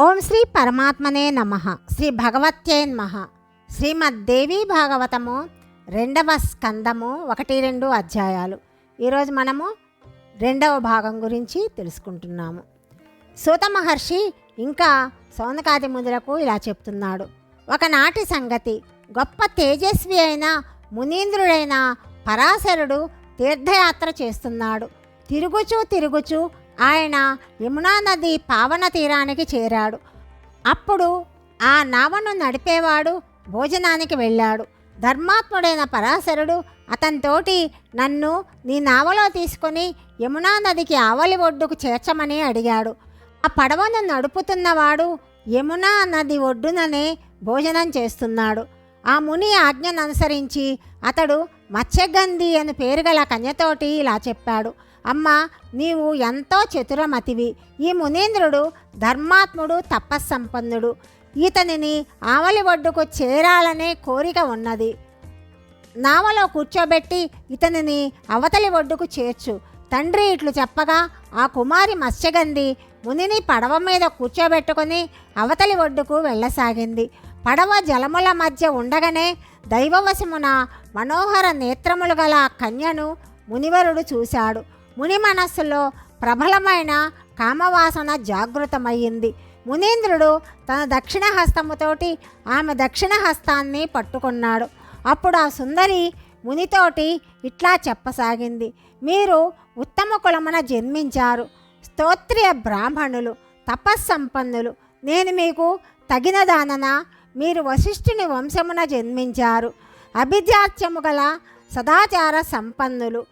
ఓం శ్రీ పరమాత్మనే నమ. శ్రీ భగవత్యేన్మహ నమ. శ్రీమద్దేవి భాగవతము రెండవ స్కందము ఒకటి రెండు అధ్యాయాలు. ఈరోజు మనము రెండవ భాగం గురించి తెలుసుకుంటున్నాము. సూత మహర్షి ఇంకా సౌనకాది ముదులకు ఇలా చెప్తున్నాడు. ఒకనాటి సంగతి గొప్ప తేజస్వి అయిన మునీంద్రుడైన పరాశరుడు తీర్థయాత్ర చేస్తున్నాడు. తిరుగుచూ తిరుగుచూ ఆయన యమునా నది పావన తీరానికి చేరాడు. అప్పుడు ఆ నావను నడిపేవాడు భోజనానికి వెళ్ళాడు. ధర్మాత్ముడైన పరాశరుడు అతనితోటి నన్ను నీ నావలో తీసుకొని యమునా నదికి ఆవలి ఒడ్డుకు చేర్చమని అడిగాడు. ఆ పడవను నడుపుతున్నవాడు యమునా నది ఒడ్డుననే భోజనం చేస్తున్నాడు. ఆ ముని ఆజ్ఞను అనుసరించి అతడు మత్స్యగంధి అని పేరు గల కన్యతోటి ఇలా చెప్పాడు. అమ్మా నీవు ఎంతో చతురమతివి. ఈ మునీంద్రుడు ధర్మాత్ముడు తపస్సంపన్నుడు. ఇతనిని ఆవలి ఒడ్డుకు చేరాలనే కోరిక ఉన్నది. నావలో కూర్చోబెట్టి ఇతనిని అవతలి ఒడ్డుకు చేర్చు. తండ్రి ఇట్లు చెప్పగా ఆ కుమారి మత్స్యగంధి మునిని పడవ మీద కూర్చోబెట్టుకుని అవతలి ఒడ్డుకు వెళ్ళసాగింది. పడవ జలముల మధ్య ఉండగానే దైవవశమున మనోహర నేత్రములు గల కన్యను మునివరుడు చూశాడు. ముని మనస్సులో ప్రబలమైన కామవాసన జాగృతమయ్యింది. మునీంద్రుడు తన దక్షిణ హస్తముతోటి ఆమె దక్షిణ హస్తాన్ని పట్టుకున్నాడు. అప్పుడు ఆ సుందరి మునితోటి ఇట్లా చెప్పసాగింది. మీరు ఉత్తమ కులమున జన్మించారు. స్తోత్రియ బ్రాహ్మణులు తపస్సంపన్నులు నేను మీకు తగిన దానన? మీరు వశిష్ఠుని వంశమున జన్మించారు. అభిజాత్యము గల సదాచార సంపన్నులు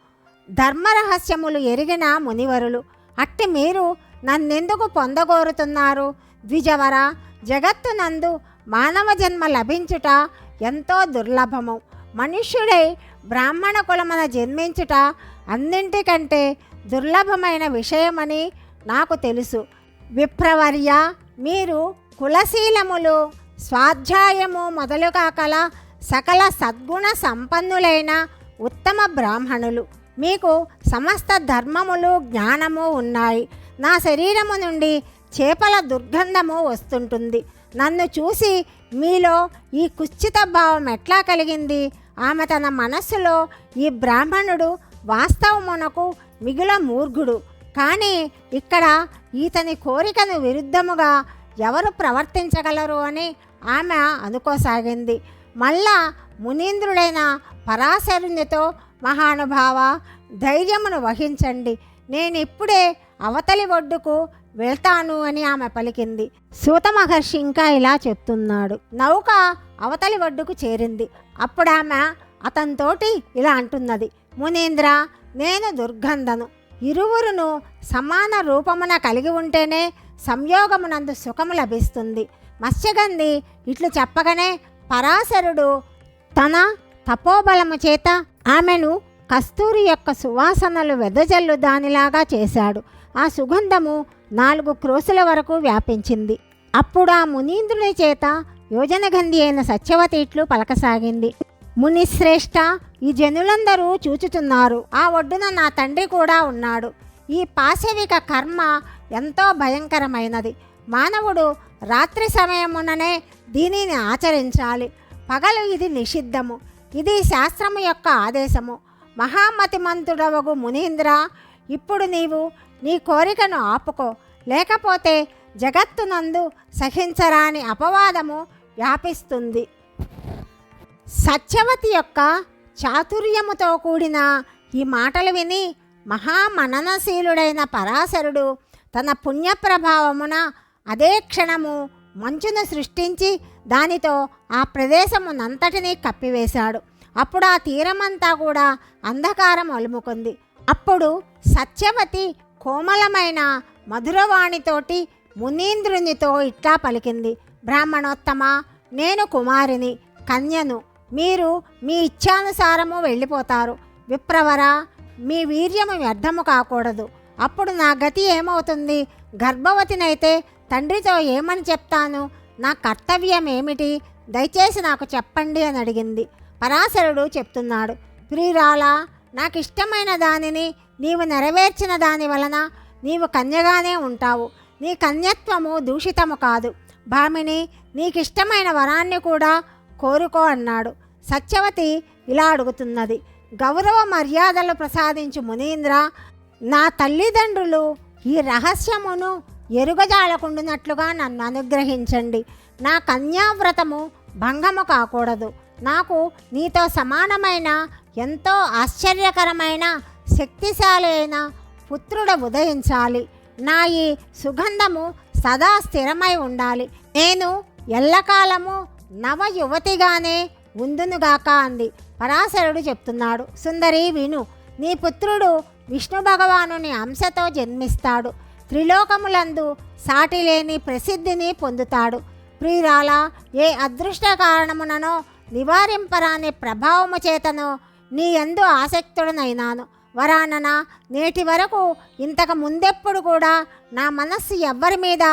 ధర్మరహస్యములు ఎరిగిన మునివరులు అట్టి మీరు నన్నెందుకు పొందగోరుతున్నారు? ద్విజవర జగత్తునందు మానవ జన్మ లభించుట ఎంతో దుర్లభము. మనుష్యుడై బ్రాహ్మణ కులమున జన్మించుట అన్నింటికంటే దుర్లభమైన విషయమని నాకు తెలుసు. విప్రవర్య మీరు కులశీలములు స్వాధ్యాయము మొదలుగా కల సకల సద్గుణ సంపన్నులైన ఉత్తమ బ్రాహ్మణులు. మీకు సమస్త ధర్మములు జ్ఞానము ఉన్నాయి. నా శరీరము నుండి చేపల దుర్గంధము వస్తుంటుంది. నన్ను చూసి మీలో ఈ కుశ్చిత భావం ఎట్లా కలిగింది? ఆమె తన మనస్సులో ఈ బ్రాహ్మణుడు వాస్తవమునకు మిగుల మూర్ఘుడు. కానీ ఇక్కడ ఈతని కోరికను విరుద్ధముగా ఎవరు ప్రవర్తించగలరు అని ఆమె అనుకోసాగింది. మళ్ళా మునీంద్రుడైన పరాశరునితో మహానుభావ ధైర్యమును వహించండి. నేను ఇప్పుడే అవతలి ఒడ్డుకు వెళ్తాను అని ఆమె పలికింది. సూత మహర్షి ఇంకా ఇలా చెప్తున్నాడు. నౌక అవతలి ఒడ్డుకు చేరింది. అప్పుడు ఆమె అతనితోటి ఇలా అంటున్నది. మునీంద్ర నేను దుర్గంధను. ఇరువురును సమాన రూపమున కలిగి ఉంటేనే సంయోగమునందు సుఖము లభిస్తుంది. మత్స్యగంధి ఇట్లు చెప్పగానే పరాశరుడు తన తపోబలము చేత ఆమెను కస్తూరి యొక్క సువాసనలు వెదజల్లు దానిలాగా చేశాడు. ఆ సుగంధము నాలుగు క్రోసుల వరకు వ్యాపించింది. అప్పుడు ఆ మునీంద్రుని చేత యోజనగంధి అయిన సత్యవతి ఇట్లు పలకసాగింది. మునిశ్రేష్ఠ ఈ జనులందరూ చూచుతున్నారు. ఆ ఒడ్డున నా తండ్రి కూడా ఉన్నాడు. ఈ పాశవిక కర్మ ఎంతో భయంకరమైనది. మానవుడు రాత్రి సమయముననే దీనిని ఆచరించాలి. పగలు ఇది నిషిద్ధము. ఇది శాస్త్రము యొక్క ఆదేశము. మహామతిమంతుడవగు మునీంద్ర ఇప్పుడు నీవు నీ కోరికను ఆపుకో లేకపోతే జగత్తునందు సహించరాని అపవాదము వ్యాపిస్తుంది. సత్యవతి యొక్క చాతుర్యముతో కూడిన ఈ మాటలు విని మహామననశీలుడైన పరాశరుడు తన పుణ్యప్రభావమున అదే క్షణము మంచును సృష్టించి దానితో ఆ ప్రదేశమునంతటినీ కప్పివేశాడు. అప్పుడు ఆ తీరమంతా కూడా అంధకారం అలుముకుంది. అప్పుడు సత్యవతి కోమలమైన మధురవాణితోటి మునీంద్రునితో ఇట్లా పలికింది. బ్రాహ్మణోత్తమ నేను కుమారిని కన్యను మీరు మీ ఇచ్ఛానుసారము వెళ్ళిపోతారు. విప్రవర మీ వీర్యము వ్యర్థము కాకూడదు. అప్పుడు నా గతి ఏమవుతుంది? గర్భవతినైతే తండ్రితో ఏమని చెప్తాను? నా కర్తవ్యం ఏమిటి? దయచేసి నాకు చెప్పండి అని అడిగింది. పరాశరుడు చెప్తున్నాడు ప్రియురాలా నాకు ఇష్టమైన దానిని నీవు నెరవేర్చిన దాని వలన నీవు కన్యగానే ఉంటావు. నీ కన్యత్వము దూషితము కాదు. భామిని నీకిష్టమైన వరాన్ని కూడా కోరుకో అన్నాడు. సత్యవతి ఇలా అడుగుతున్నది గౌరవ మర్యాదలు ప్రసాదించు మునీంద్ర నా తల్లిదండ్రులు ఈ రహస్యమును ఎరుగజాలకుండునట్లుగా నన్ను అనుగ్రహించండి. నా కన్యావ్రతము భంగము కాకూడదు. నాకు నీతో సమానమైన ఎంతో ఆశ్చర్యకరమైన శక్తిశాలి అయిన పుత్రుడు ఉదయించాలి. నా ఈ సుగంధము సదా స్థిరమై ఉండాలి. నేను ఎల్లకాలము నవ యువతిగానే ఉందునుగాక అంది. పరాశరుడు చెప్తున్నాడు సుందరి విను నీ పుత్రుడు విష్ణు భగవానుని అంశతో జన్మిస్తాడు. త్రిలోకములందు సాటి లేని ప్రసిద్ధిని పొందుతాడు. ప్రియురాల ఏ అదృష్ట కారణముననో నివారింపరాని ప్రభావము చేతనో నీ ఎందు ఆసక్తుడనైనాను. వరానన నేటి వరకు ఇంతకు ముందెప్పుడు కూడా నా మనస్సు ఎవ్వరి మీద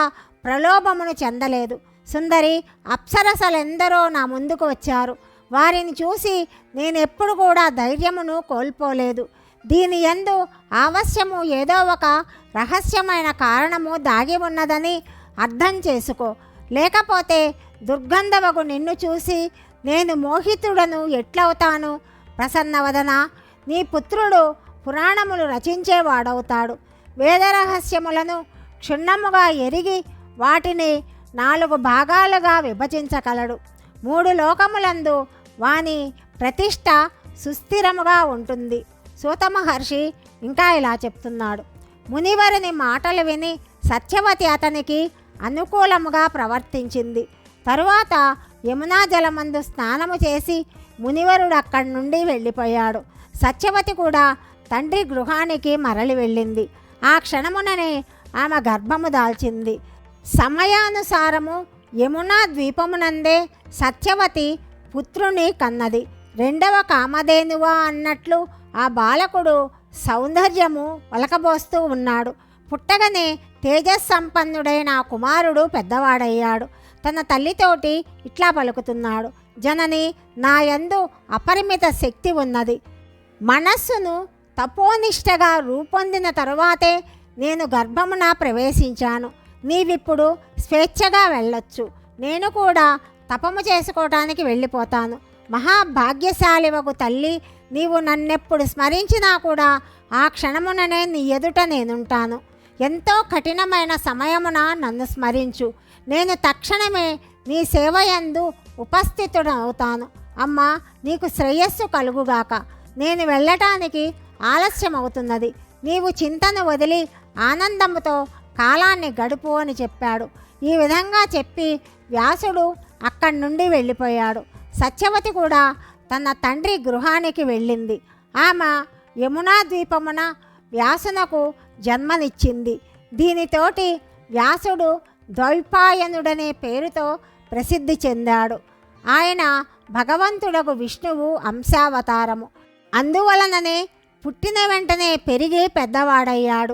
ప్రలోభమును చెందలేదు. సుందరి అప్సరసలెందరో నా ముందుకు వచ్చారు. వారిని చూసి నేనెప్పుడు కూడా ధైర్యమును కోల్పోలేదు. దీని ఎందు ఆవశ్యము ఏదో ఒక రహస్యమైన కారణము దాగి ఉన్నదని అర్థం చేసుకో. లేకపోతే దుర్గంధవకు నిన్ను చూసి నేను మోహితుడను ఎట్లవుతాను? ప్రసన్నవదన నీ పుత్రుడు పురాణములు రచించేవాడవుతాడు. వేదరహస్యములను క్షుణ్ణముగా ఎరిగి వాటిని నాలుగు భాగాలుగా విభజించగలడు. మూడు లోకములందు వాని ప్రతిష్ట సుస్థిరముగా ఉంటుంది. సూత మహర్షి ఇంకా ఇలా చెప్తున్నాడు. మునివరుని మాటలు విని సత్యవతి అతనికి అనుకూలముగా ప్రవర్తించింది. తరువాత యమునా జలమందు స్నానము చేసి మునివరుడు అక్కడి నుండి వెళ్ళిపోయాడు. సత్యవతి కూడా తండ్రి గృహానికి మరలి వెళ్ళింది. ఆ క్షణముననే ఆమె గర్భము దాల్చింది. సమయానుసారము యమునా ద్వీపమునందే సత్యవతి పుత్రుని కన్నది. రెండవ కామధేనువా అన్నట్లు ఆ బాలకుడు సౌందర్యము వలకబోస్తూ ఉన్నాడు. పుట్టగనే తేజస్సంపన్నుడైన ఆ కుమారుడు పెద్దవాడయ్యాడు. తన తల్లితోటి ఇట్లా పలుకుతున్నాడు. జనని నా యందు అపరిమిత శక్తి ఉన్నది. మనస్సును తపోనిష్టగా రూపొందిన తరువాతే నేను గర్భమున ప్రవేశించాను. నీవిప్పుడు స్వేచ్ఛగా వెళ్ళొచ్చు. నేను కూడా తపము చేసుకోవటానికి వెళ్ళిపోతాను. మహాభాగ్యశాలివకు తల్లి నీవు నన్నెప్పుడు స్మరించినా కూడా ఆ క్షణముననే నీ ఎదుట నేనుంటాను. ఎంతో కఠినమైన సమయమున నన్ను స్మరించు. నేను తక్షణమే నీ సేవయందు ఉపస్థితుడవుతాను. అమ్మా నీకు శ్రేయస్సు కలుగుగాక. నేను వెళ్ళటానికి ఆలస్యం అవుతున్నది నీవు చింతను వదిలి ఆనందముతో కాలాన్ని గడుపు అని చెప్పాడు. ఈ విధంగా చెప్పి వ్యాసుడు అక్కడి నుండి వెళ్ళిపోయాడు. సత్యవతి కూడా తన తండ్రి గృహానికి వెళ్ళింది. ఆమె యమునా ద్వీపమున వ్యాసునకు జన్మనిచ్చింది. దీనితోటి వ్యాసుడు ద్వైపాయనుడనే పేరుతో ప్రసిద్ధి చెందాడు. ఆయన భగవంతుడకు విష్ణువు అంశావతారము. అందువలననే పుట్టిన వెంటనే పెరిగి పెద్దవాడయ్యాడు.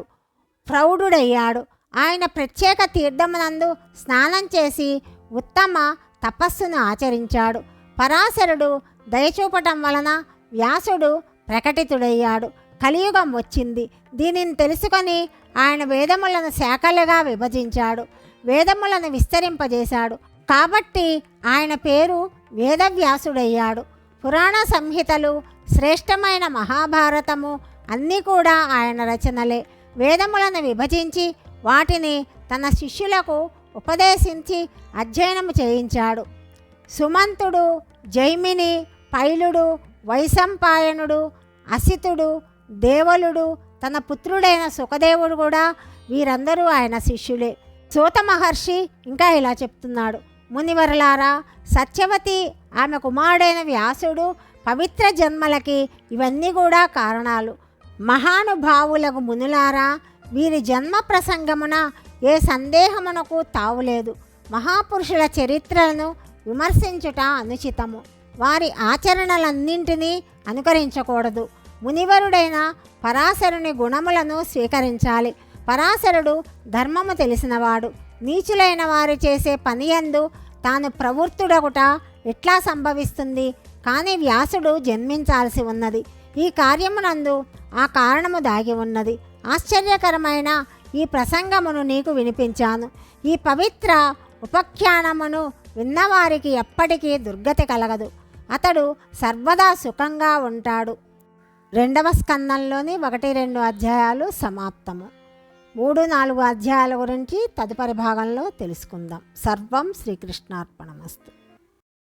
ప్రౌఢుడయ్యాడు. ఆయన ప్రత్యేక తీర్థమునందు స్నానం చేసి ఉత్తమ తపస్సును ఆచరించాడు. పరాశరుడు దయచూపటం వలన వ్యాసుడు ప్రకటితుడయ్యాడు. కలియుగం వచ్చింది. దీనిని తెలుసుకొని ఆయన వేదములను శాఖలుగా విభజించాడు. వేదములను విస్తరింపజేశాడు. కాబట్టి ఆయన పేరు వేదవ్యాసుడయ్యాడు. పురాణ సంహితలు శ్రేష్టమైన మహాభారతము అన్నీ కూడా ఆయన రచనలే. వేదములను విభజించి వాటిని తన శిష్యులకు ఉపదేశించి అధ్యయనము చేయించాడు. సుమంతుడు జైమిని పైలుడు వైశంపాయనుడు అసితుడు దేవలుడు తన పుత్రుడైన సుఖదేవుడు కూడా వీరందరూ ఆయన శిష్యులే. సూత మహర్షి ఇంకా ఇలా చెప్తున్నాడు. మునివరలారా సత్యవతి ఆమె కుమారుడైన వ్యాసుడు పవిత్ర జన్మలకి ఇవన్నీ కూడా కారణాలు. మహానుభావులకు మునులారా వీరి జన్మ ప్రసంగమున ఏ సందేహమునకు తావులేదు. మహాపురుషుల చరిత్రలను విమర్శించుట అనుచితము. వారి ఆచరణలన్నింటినీ అనుకరించకూడదు. మునివరుడైన పరాశరుని గుణములను స్వీకరించాలి. పరాశరుడు ధర్మము తెలిసినవాడు. నీచులైన వారు చేసే పనియందు తాను ప్రవృత్తుడగుట ఎట్లా సంభవిస్తుంది? కానీ వ్యాసుడు జన్మించాల్సి ఉన్నది. ఈ కార్యమునందు ఆ కారణము దాగి ఉన్నది. ఆశ్చర్యకరమైన ఈ ప్రసంగమును నీకు వినిపించాను. ఈ పవిత్ర ఉపఖ్యానమును విన్నవారికి ఎప్పటికీ దుర్గతి కలగదు. అతడు సర్వదా సుఖంగా ఉంటాడు. రెండవ స్కందంలోని ఒకటి రెండు అధ్యాయాలు సమాప్తము. మూడు నాలుగు అధ్యాయాల గురించి తదుపరి భాగంలో తెలుసుకుందాం. సర్వం శ్రీకృష్ణార్పణమస్తు.